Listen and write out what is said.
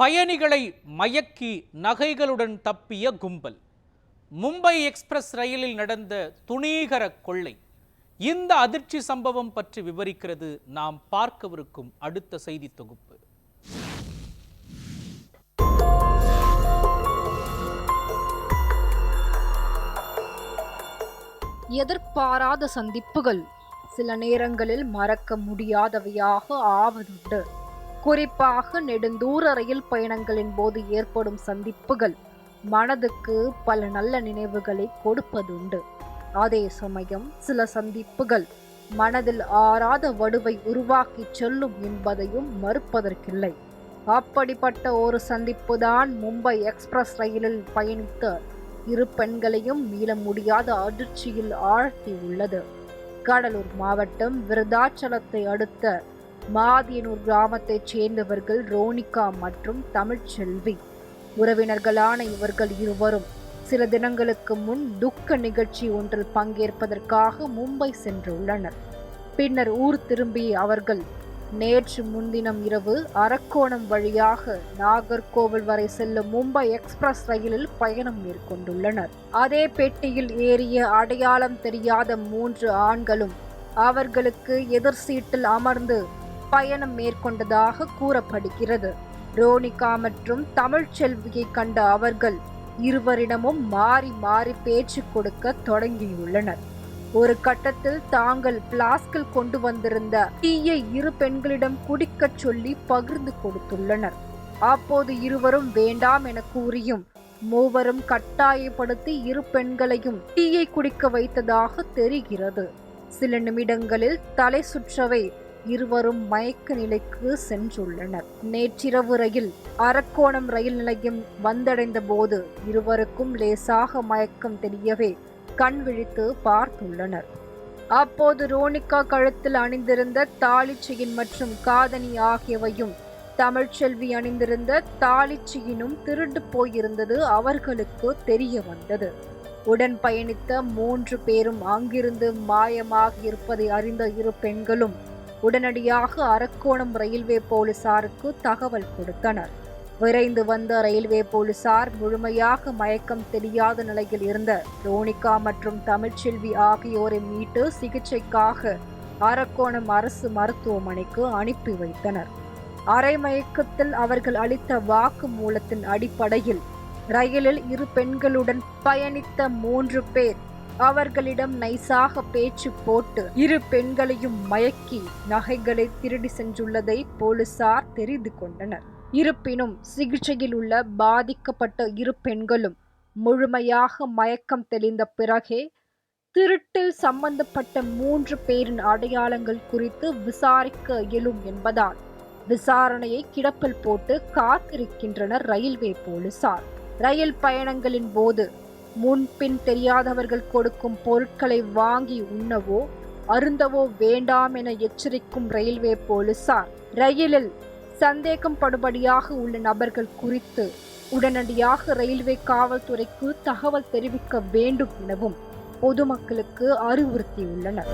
பயணிகளை மயக்கி நகைகளுடன் தப்பிய கும்பல். மும்பை எக்ஸ்பிரஸ் ரயிலில் நடந்த துணீகர கொள்ளை. இந்த அதிர்ச்சி சம்பவம் பற்றி விவரிக்கிறது நாம் பார்க்கவிருக்கும் அடுத்த செய்தி தொகுப்பு. எதிர்பாராத சந்திப்புகள். சில நேரங்களில் மறக்க முடியாதவையாக ஆவதுண்டு. குறிப்பாக நெடுந்தூர ரயில் பயணங்களின் போது ஏற்படும் சந்திப்புகள் மனதுக்கு பல நல்ல நினைவுகளை கொடுப்பதுண்டு. அதே சமயம் சில சந்திப்புகள் மனதில் ஆறாத வடுவை உருவாக்கி செல்லும் என்பதையும் மறுப்பதற்கில்லை. அப்படிப்பட்ட ஒரு சந்திப்பு தான் மும்பை எக்ஸ்பிரஸ் ரயிலில் பயணித்த இரு பெண்களையும் மீள முடியாத அதிர்ச்சியில் ஆழ்த்தி உள்ளது கடலூர் மாவட்டம் விருதாச்சலத்தை அடுத்த மாதியனூர் கிராமத்தைச் சேர்ந்தவர்கள் ரோனிகா மற்றும் தமிழ்ச்செல்வி. உறவினர்களான இவர்கள் இருவரும் சில தினங்களுக்கு முன் துக்க நிகழ்ச்சி ஒன்றில் பங்கேற்பதற்காக மும்பை சென்றுள்ளனர். பின்னர் ஊர் திரும்பிய அவர்கள் நேற்று முன்தினம் இரவு அரக்கோணம் வழியாக நாகர்கோவில் வரை செல்லும் மும்பை எக்ஸ்பிரஸ் ரயிலில் பயணம் மேற்கொண்டுள்ளனர். அதே பெட்டியில் ஏறிய அடையாளம் தெரியாத மூன்று ஆண்களும் அவர்களுக்கு எதிர் சீட்டில் அமர்ந்து பயணம் மேற்கொண்டதாக கூறப்படுகிறது. ரோனிகா மற்றும் தமிழ்ச்செல்வியை கண்ட அவர்கள் இருவரிடமும் மாறி மாறி பேச்சு கொடுக்க தொடங்கியுள்ளனர். ஒரு கட்டத்தில் தாங்கள் பிளாஸ்கில் கொண்டு வந்திருந்த டீயை இரு பெண்களிடம் குடிக்கச் சொல்லி பகிர்ந்து கொடுத்துள்ளனர். அப்போது இருவரும் வேண்டாம் என கூறியும் மூவரும் கட்டாயப்படுத்தி இரு பெண்களையும் டீயை குடிக்க வைத்ததாக தெரிகிறது. சில நிமிடங்களில் தலை சுற்றவை இருவரும் மயக்க நிலைக்கு சென்றுள்ளனர். நேற்றிரவு ரயில் அரக்கோணம் ரயில் நிலையம் வந்தடைந்த போது இருவருக்கும் லேசாக மயக்கம் தெரியவே கண் விழித்து பார்த்துள்ளனர். அப்போது ரோனிகா கழுத்தில் அணிந்திருந்த தாலிச்செயின் மற்றும் காதணி ஆகியவையும் தமிழ்ச்செல்வி அணிந்திருந்த தாளிச்சியினும் திருண்டு போயிருந்தது அவர்களுக்கு தெரிய வந்தது. உடன் பயணித்த மூன்று பேரும் அங்கிருந்து மாயமாக இருப்பதை அறிந்த இரு பெண்களும் உடனடியாக அரக்கோணம் ரயில்வே போலீசாருக்கு தகவல் கொடுத்தனர். விரைந்து வந்த ரயில்வே போலீசார் முழுமையாக மயக்கம் தெரியாத நிலையில் இருந்த ரோனிகா மற்றும் தமிழ்ச்செல்வி ஆகியோரை மீட்டு சிகிச்சைக்காக அரக்கோணம் அரசு மருத்துவமனைக்கு அனுப்பி வைத்தனர். அரை மயக்கத்தில் அவர்கள் அளித்த வாக்கு மூலத்தின் அடிப்படையில் ரயிலில் இரு பெண்களுடன் பயணித்த மூன்று பேர் அவர்களிடம் நைசாக பேச்சு போட்டு இரு பெண்களையும் மயக்கி நகைகளை திருடி சென்றுள்ளதை போலீசார் தெரிந்து கொண்டனர். இருப்பினும் சிகிச்சையில் உள்ள பாதிக்கப்பட்ட இரு பெண்களும் முழுமையாக மயக்கம் தெளிந்த பிறகே திருட்டில் சம்பந்தப்பட்ட மூன்று பேரின் அடையாளங்கள் குறித்து விசாரிக்க இயலும் என்பதால் விசாரணையை கிடப்பில் போட்டு காத்திருக்கின்றனர் ரயில்வே போலீசார். ரயில் பயணங்களின் போது முன்பின் தெரியாதவர்கள் கொடுக்கும் பொருட்களை வாங்கி உண்ணவோ அருந்தவோ வேண்டாம் என எச்சரிக்கும் ரயில்வே போலீசார். ரயிலில் சந்தேகம் படுபடியாக உள்ள நபர்கள் குறித்து உடனடியாக ரயில்வே காவல்துறைக்கு தகவல் தெரிவிக்க வேண்டும் எனவும் பொதுமக்களுக்கு அறிவுறுத்தியுள்ளனர்.